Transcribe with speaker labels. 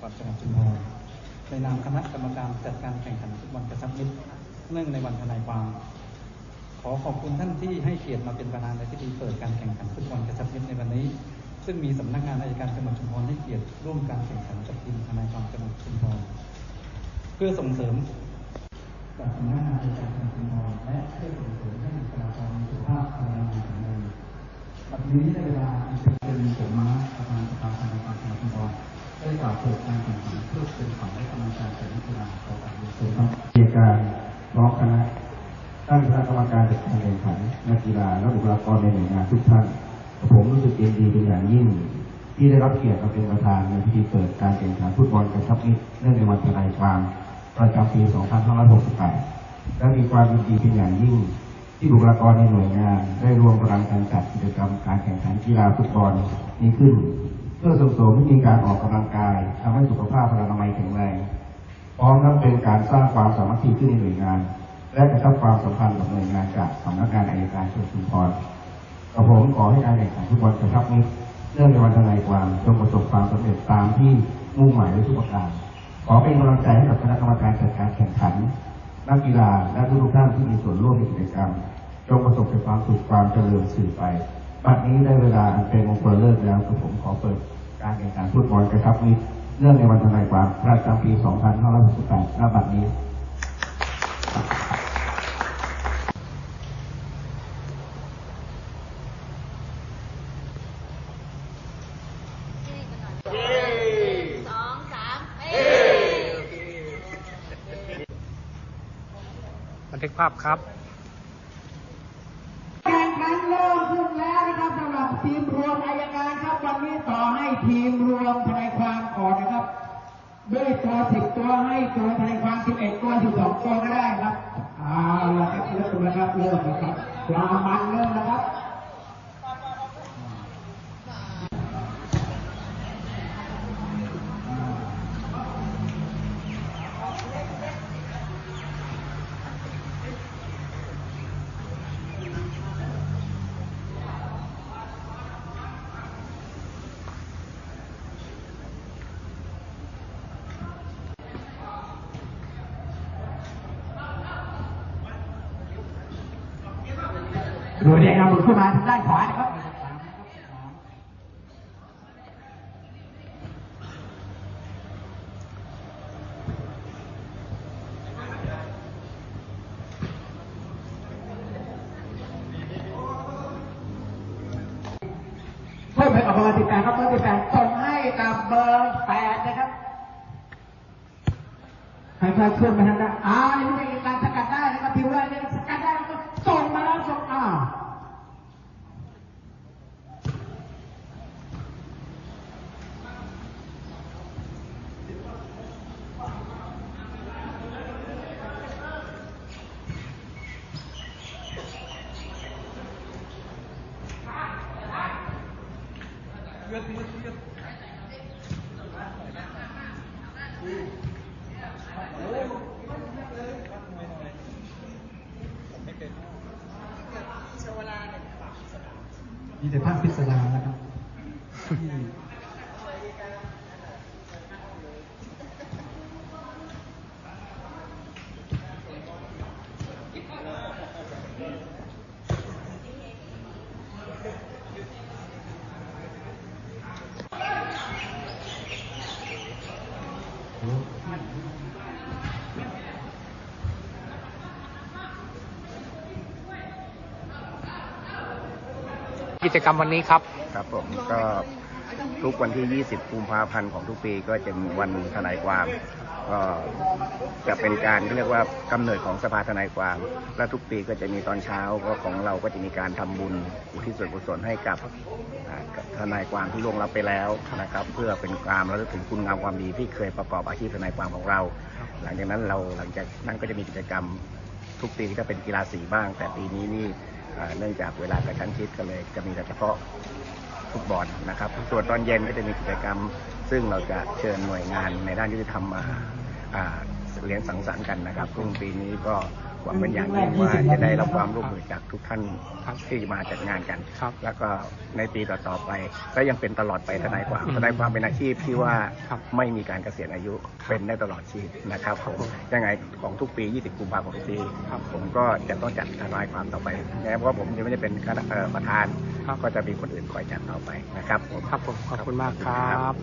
Speaker 1: ความจังหวัดชุมพรในนามคณะกรรมการจัดการแข่งขันฟุตบอลกระชับมิตรเนื่องในวันทนายความ ขอขอบคุณท่านที่ให้เกียรติมาเป็นประธานในพิธีเปิดการแข่งขันฟุตบอลกระชับมิตรในวันนี้ ซึ่งมีสำนักงานอัยการจังหวัดชุมพรให้เกียรติร่วมการแข่งขันกับทีมทนายความจังหวัดชุมพรเพื่อส่งเสริมจากสำนักงานอัยการจังหวัดชุมพรและเพื่อส่งเสริมให้บุคลากรสุขภาพพลังงานแข็งแรงปัจจุบันนี้ในเวลาอันเป็นผมมาประธานสภาทนายความจังหวัดชุมพร ได้กล่าวเปิดการแข่งขันเพื่อเป็นขวัญและกำลังใจแก่นักกีฬาขอการเรียนเชิญครับ
Speaker 2: เกีการร้องคณะตั้งคณะกรรมการจัดการแข่งขันนักกีฬาและบุคลากรในหน่วยงานทุกท่านผมรู้สึกเย็นดีเป็นอย่างยิ่ง ที่ได้รับเกียรติมาเป็นประธานในพิธีเปิดการแข่งขันฟุตบอลกระชับมิตรเนื่องในวันทนายความประจำปี 2568 และมีความยินดีเป็นอย่างยิ่ง ที่บุคลากรในหน่วยงาน ได้รวมพลังการจัดกิจกรรมการแข่งขันกีฬาฟุตบอลนี้ขึ้น เพื่อส่งเสริมให้มีการออกกำลังกายทำให้สุขภาพพลานามัยแข็งแรงพร้อมทั้งเป็นการสร้างความสามัคคีขึ้นในหน่วยงาน และกระชับความสัมพันธ์กับหน่วยงานจากสำนักงานอัยการจังหวัดชุมพรกับผมขอให้การแข่งขันฟุตบอลกระชับมิตรเนื่องในวันทนายความจงประสบความสำเร็จตามที่มุ่งหมายไว้ทุกประการขอเป็นกำลังใจให้กับคณะกรรมการจัดการแข่งขันนักกีฬาและทุกท่านที่มีส่วนร่วมในกิจกรรมจงประสบแต่ความสุขความเจริญสืบไปบัดนี้ได้เวลาเป็นมงคลเลิกแล้วกับผมขอเปิด การแข่งขันฟุตบอลกระชับมิตรเนื่องในวันทนายความประจำปี 2568ณบัดนี้
Speaker 3: สองสามเฮ้
Speaker 4: บันทึกภาพครับ
Speaker 5: แข่งขันเริ่มขึ้นแล้วนะครับสำหรับทีมรวมอายการครับวันนี้ต่อให้ ทีมรวมทนายความก่อนนะครับ ด้วยตัวสิบตัวให้ตัวทนายความสิบเอ็ดตัวสิบสองตัวก็ได้ครับเอาละครับเริ่มนะครับเริ่มนะครับความมันเริ่มนะครับ ดยเด็กเอามือขึ้นมาทางด้านขวานะครับเพิ่มให้กับเบอร์สิบแปดครับเบอร์สิบแปดส่งให้กับเบอร์แปดนะครับให้ค่อยๆขึ้นไปทางด้านอ่านี่ไม่ใช่การสกัดได้นะครับพิวว่าเนี่ยสกัดได้แล้วก็ส่งมาแล้วส่งอ่า
Speaker 1: มีแต่ภาพพิศดารนะครับ
Speaker 4: กิจกรรมวันนี้ครับ
Speaker 6: ครับผมก็ทุกวันที่ 20 กุมภาพันธ์ของทุกปีก็จะมีวันทนายความ ก็จะเป็นการเรียกว่ากำเนิดของสภาทนายความ และทุกปีก็จะมีตอนเช้าก็ของเราก็จะมีการทำบุญอุทิศส่วนกุศลให้กับทนายความที่ล่วงลับไปแล้วนะครับ เพื่อเป็นความระลึกถึงคุณงามความดีที่เคยประกอบอาชีพทนายความของเรา หลังจากนั้นเราหลังจากนั้นก็จะมีกิจกรรมทุกปีก็เป็นกีฬาสีบ้าง แต่ปีนี้นี่ เนื่องจากเวลากระชั้นชิดก็เลยจะมีแต่เฉพาะฟุตบอลนะครับส่วนตอนเย็นก็จะมีกิจกรรม ซึ่งเราจะเชิญหน่วยงานในด้านยุติธรรมมาเลี้ยงสังสรรค์กันนะครับซึ่งปีนี้ก็ หวังเป็นอย่างยิ่งว่าจะได้รับความร่วมมือจากทุกท่าน
Speaker 4: ครับ
Speaker 6: ที่มาจัดงานกัน
Speaker 4: ครับ
Speaker 6: แล้วก็ในปีต่อๆไปก็ยังเป็นตลอดไปทนายความทนายความเป็นอาชีพที่ว่า
Speaker 4: ครับ
Speaker 6: ไม่มีการเกษียณอายุ
Speaker 4: ครับ
Speaker 6: เป็นได้ตลอดชีพนะครับ
Speaker 4: ครับ
Speaker 6: ผม
Speaker 4: ผม
Speaker 6: ยังไงของทุกปี 20 กุมภาพันธ์ของทุกปี
Speaker 4: ครับ
Speaker 6: ผมก็จะต้องจัดทนายความต่อไปแม้ว่าผมจะไม่ได้เป็นคณะเอ่อประธาน
Speaker 4: ครับ
Speaker 6: ก็จะมีคนอื่นคอยจัดต่อไปนะครับผม
Speaker 4: ครับผมขอบคุณมากครับ